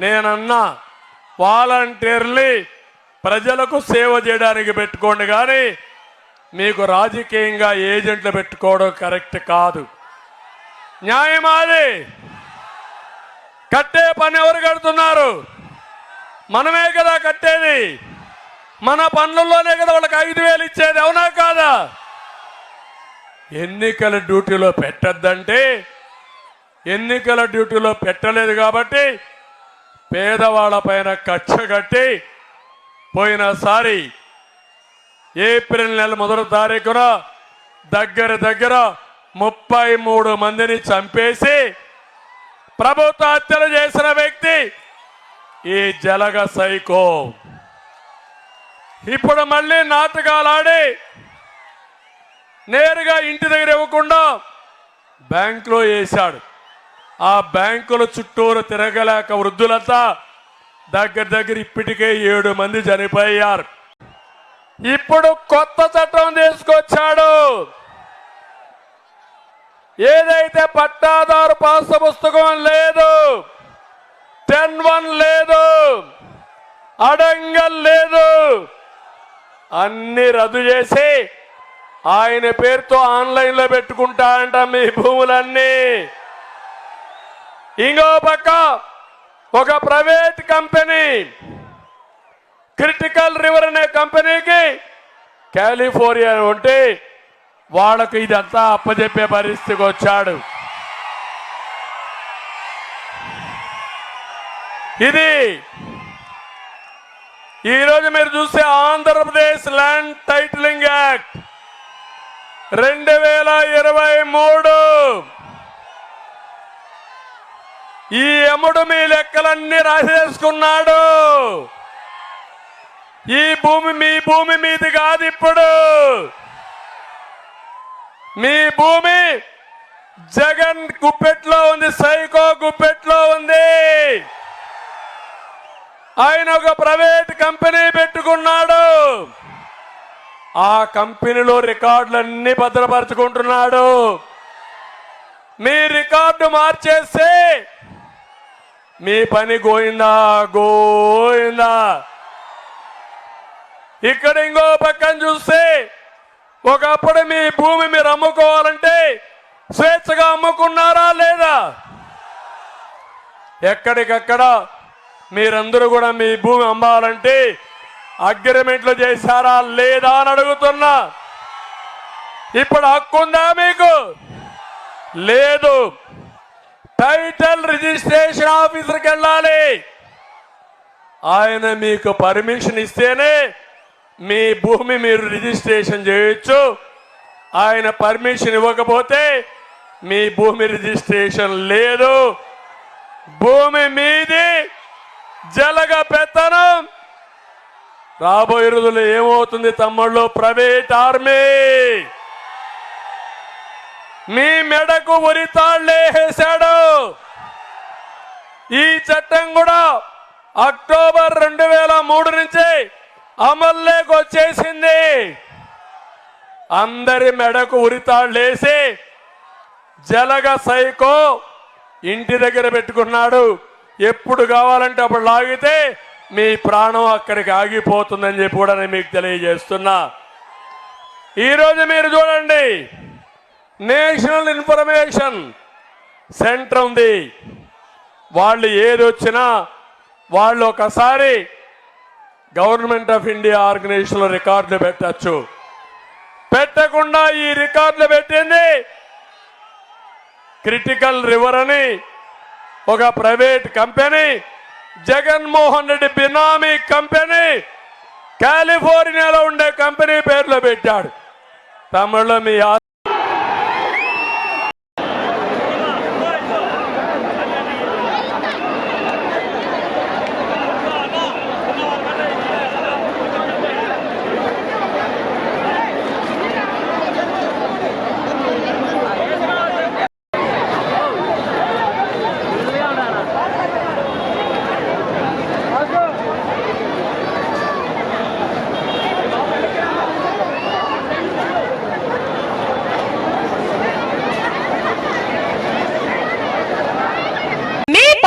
నేనన్నా వాలంటీర్లీ ప్రజలకు సేవ చేయడానికి పెట్టుకోండి కానీ మీకు రాజకీయంగా ఏజెంట్లు పెట్టుకోవడం కరెక్ట్ కాదు. న్యాయమాది కట్టే పని ఎవరు కడుతున్నారు? మనమే కదా కట్టేది. మన పనుల్లోనే కదా వాళ్ళకి ఐదు వేలు ఇచ్చేది అవునా కాదా? ఎన్నికల డ్యూటీలో పెట్టద్దంటే ఎన్నికల డ్యూటీలో పెట్టలేదు కాబట్టి పేదవాళ్ళపైన కక్ష కట్టి పోయినసారి ఏప్రిల్ నెల మొదటి తారీఖున దగ్గర దగ్గర ముప్పై మూడు మందిని చంపేసి ప్రభుత్వ హత్యలు చేసిన వ్యక్తి ఈ జలగ సైకో. ఇప్పుడు మళ్ళీ నాటకాలాడి నేరుగా ఇంటి దగ్గర ఇవ్వకుండా బ్యాంకులో వేశాడు. ఆ బ్యాంకుల చుట్టూరు తిరగలేక వృద్ధులంతా దగ్గర దగ్గర ఇప్పటికే ఏడు మంది చనిపోయారు. ఇప్పుడు కొత్త చట్టం తీసుకొచ్చాడు. ఏదైతే పట్టాదారు పాస్ పుస్తకం లేదు టెన్ వన్ లేదు అడంగల్ లేదు అన్ని రద్దు చేసి ఆయన పేరుతో ఆన్లైన్లో పెట్టుకుంటా అంట మీ భూములన్నీ. ఇంకో పక్క ఒక ప్రైవేట్ కంపెనీ క్రిటికల్ రివర్ అనే కంపెనీకి కాలిఫోర్నియా ఉంటే వాళ్ళకు ఇదంతా అప్పచెప్పే పరిస్థితికి వచ్చాడు. ఇది ఈరోజు మీరు చూస్తే ఆంధ్రప్రదేశ్ ల్యాండ్ టైటిలింగ్ యాక్ట్ రెండు వేల ఇరవై మూడు ఈ యముడు మీ లెక్కలన్నీ రాసేసుకున్నాడు. ఈ భూమి మీ భూమి మీది కాదు ఇప్పుడు. మీ భూమి జగన్ గుప్పెట్లో ఉంది సైకో గుప్పెట్లో ఉంది. ఆయన ఒక ప్రైవేట్ కంపెనీ పెట్టుకున్నాడు. ఆ కంపెనీలో రికార్డులన్నీ భద్రపరచుకుంటున్నాడు. మీ రికార్డు మార్చేస్తే మీ పని గోయిందా? గోయిందా? ఇక్కడ ఇంకో పక్కన చూస్తే ఒకప్పుడు మీ భూమి మీరు అమ్ముకోవాలంటే స్వేచ్ఛగా అమ్ముకున్నారా లేదా? ఎక్కడికక్కడ మీరందరూ కూడా మీ భూమి అమ్మాలంటే అగ్రిమెంట్లు చేశారా లేదా అని అడుగుతున్నా. ఇప్పుడు హక్కుందా మీకు? లేదు. టైటిల్ రిజిస్ట్రేషన్ ఆఫీసర్కి వెళ్ళాలి. ఆయన మీకు పర్మిషన్ ఇస్తేనే మీ భూమి మీరు రిజిస్ట్రేషన్ చేయొచ్చు. ఆయన పర్మిషన్ ఇవ్వకపోతే మీ భూమి రిజిస్ట్రేషన్ లేదు. భూమి మీది జలగ పెత్తనం. రాబోయే రోజుల్లో ఏమవుతుంది తమ్ముళ్ళు? Private army. మీ మెడకు ఉరితాళ్ళేసాడు ఈ చట్టం కూడా అక్టోబర్ రెండు వేల మూడు నుంచి అమల్లోకి వచ్చేసింది. అందరి మెడకు ఉరితాళ్ళేసి జలగ సైకో ఇంటి దగ్గర పెట్టుకున్నాడు. ఎప్పుడు కావాలంటే అప్పుడు లాగితే మీ ప్రాణం అక్కడికి ఆగిపోతుందని చెప్పి కూడా నేను మీకు తెలియజేస్తున్నా. ఈరోజు మీరు చూడండి. నేషనల్ ఇన్ఫర్మేషన్ సెంటర్ ఉంది. వాళ్ళు ఏది వచ్చినా వాళ్ళు ఒకసారి గవర్నమెంట్ ఆఫ్ ఇండియా ఆర్గనైజేషన్లో రికార్డులు పెట్టచ్చు. పెట్టకుండా ఈ రికార్డులు పెట్టింది క్రిటికల్ రివర్ అని ఒక private company Jaganmohan Reddy benami company కాలిఫోర్నియాలో ఉండే కంపెనీ పేర్లో పెట్టాడు. తమిళలో మీ ఆ-